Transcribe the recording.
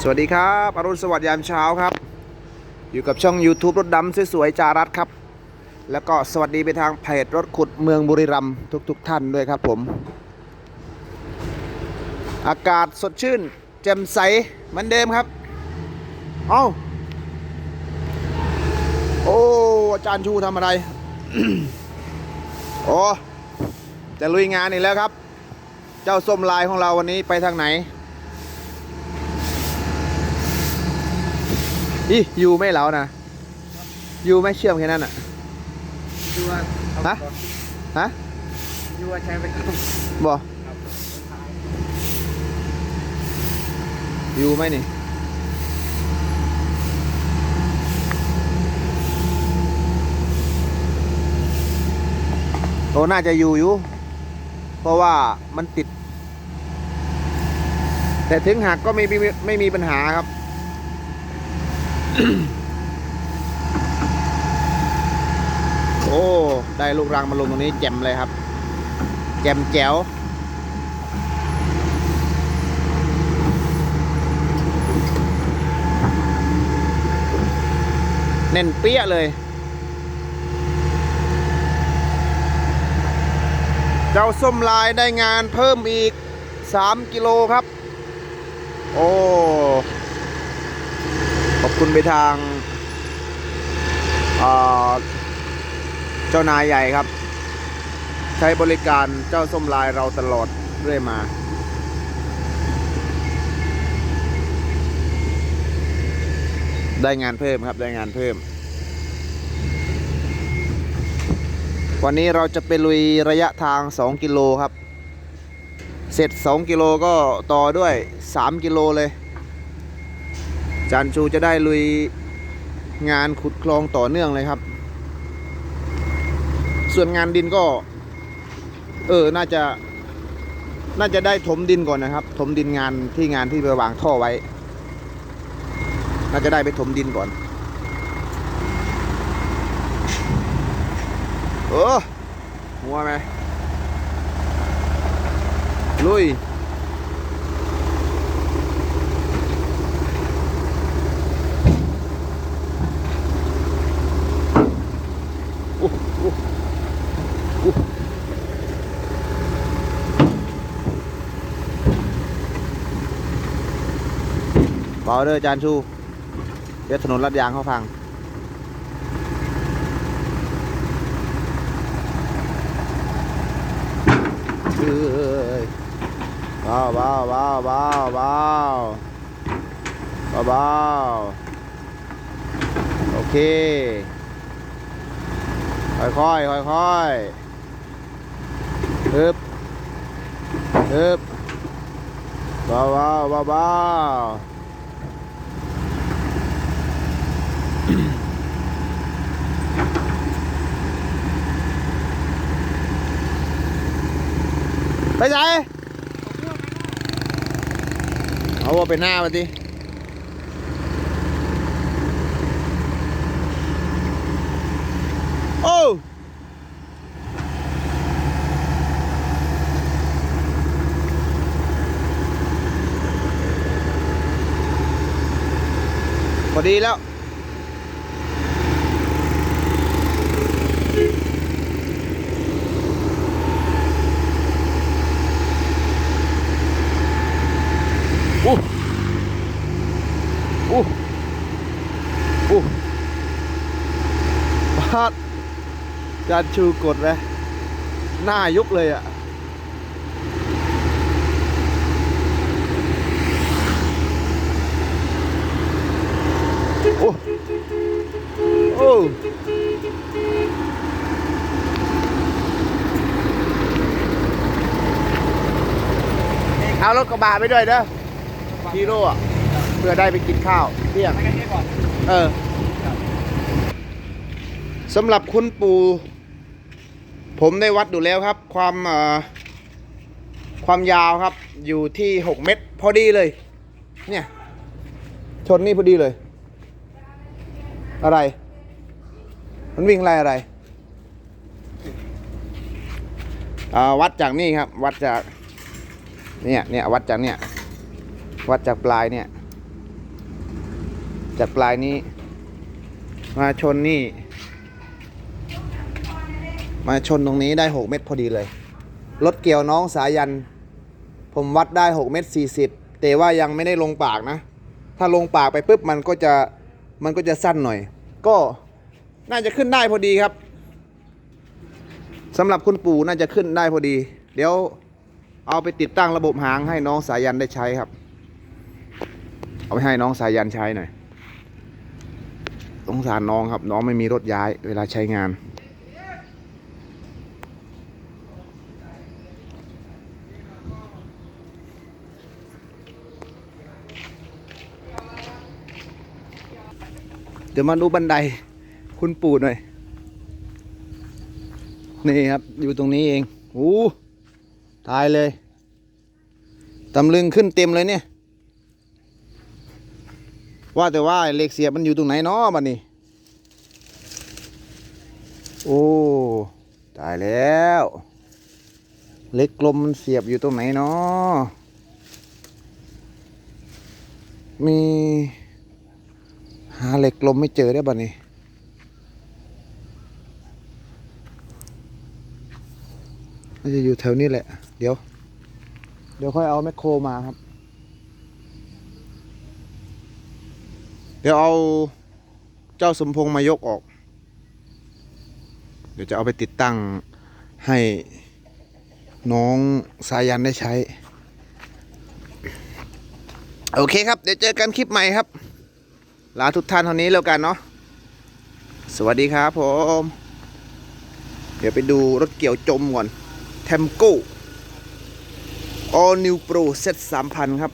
สวัสดีครับอรุณสวัสดิ์ยามเช้าครับ อยู่กับช่อง YouTube รถดำสวยๆจารัสครับ แล้วก็สวัสดีไปทางเพจรถขุดเมืองบุรีรัมย์ทุกๆทท่านด้วยครับผม อากาศสดชื่น แจ่มใสเหมือนเดิมครับ เอ้า โอ้อาจารย์ชูทำอะไร โอ้จะลุยงานอีกแล้วครับ เจ้าส้มลายของเราวันนี้ไปทางไหน อีอยู่ไม่แล้วนะอยู่ไม่เชื่อมแค่นั้นอะยูว่าฮะฮะยูว่าใช้ไปก่อนบออยู่ไหมนี่โอ้น่าจะอยู่อยู่ เพราะว่ามันติด แต่ถึงหักก็ไม่มีไม่มีปัญหาครับ โอ้ ได้ลูกรังมาลงตรงนี้แจ่มเลยครับ แจ่มแจ๋วแน่นเปี้ยเลย เจ้าส้มลายได้งานเพิ่มอีก 3 กิโลครับ โอ้ คุณไปทางเจ้านายใหญ่ครับ ใช้บริการเจ้าส้มลายเราตลอดเรื่อยมาได้งานเพิ่มครับได้งานเพิ่ม วันนี้เราจะไปลุยระยะทาง 2 กิโลครับ เสร็จ 2 กิโลก็ต่อด้วย 3 กิโลเลย จานชูจะได้ลุยงานขุดคลองต่อเนื่องเลยครับ ส่วนงานดินก็ เออ น่าจะ น่าจะได้ถมดินก่อนนะครับ ถมดินงานที่งานที่ไปวางท่อไว้ น่าจะได้ไปถมดินก่อนเออหัวไหมลุย เบาเด้อจานชู เดี๋ยวถนนลัดยางเขาพัง เอ้ยเบาเบาเบาเบาเบาเบาเบาโอเค ค่อยค่อย ค่อยค่อยๆฮึบฮึบเบาเบาบาเบาไปไหนเอาว่าไปหน้ามาดิโอ้ พอดีแล้ว อู้อู้อู้พาดจานชูกดเลยหน้ายุกเลยอะ โอ้ โอ้ เอารถกระบะไปด้วยเด้อฮีโร่อะเพื่อได้ไปกินข้าวเที่ยงเออสำหรับคุณปู่ผมได้วัดดูแล้วครับ ความความยาวครับ อยู่ที่ 6 เมตร พอดีเลย เนี่ย ชนนี่พอดีเลย อะไร มันวิ่งอะไรอะไรวัดจากนี่ครับ วัดจาก เนี่ยเนี่ยวัดจากเนี่ย วัดจากปลายเนี่ย จากปลายนี้ มาชนนี่ มาชนตรงนี้ได้ 6 เมตรพอดีเลย รถเกี่ยวน้องสายัน ผมวัดได้ 6 เมตร 40 แต่ว่ายังไม่ได้ลงปากนะ ถ้าลงปากไปปุ๊บมันก็จะมันก็จะสั้นหน่อย ก็น่าจะขึ้นได้พอดีครับสำหรับคุณปู่น่าจะขึ้นได้พอดี เดี๋ยว เอาไปติดตั้งระบบหางให้น้องสายันได้ใช้ครับ เอาไปให้น้องสายันใช้หน่อยสงสารน้องครับ น้องไม่มีรถย้ายเวลาใช้งาน เดี๋ยวมาดูบันไดคุณปู่หน่อย นี่ครับ อยู่ตรงนี้เอง โอ้ ตายเลยตำลึงขึ้นเต็มเลยเนี่ย ว่าแต่ว่าเหล็กเสียบมันอยู่ตรงไหนเนาะบัดนี้ โอ้ตายแล้วเหล็กกลมมันเสียบอยู่ตรงไหนเนาะมี หาเหล็กกลมไม่เจอได้บัดนี้ น่าจะอยู่แถวนี้แหละ เดี๋ยว เดี๋ยวค่อยเอาแมคโครมาครับ เดี๋ยวเอาเจ้าสมพงษ์มายกออก เดี๋ยวจะเอาไปติดตั้งให้น้องสายันได้ใช้ โอเคครับ เดี๋ยวเจอกันคลิปใหม่ครับ ลาทุกท่านเท่านี้แล้วกันเนาะ สวัสดีครับผม เดี๋ยวไปดูรถเกี่ยวจมก่อน เทมโก้ All New Pro Z 3000 ครับ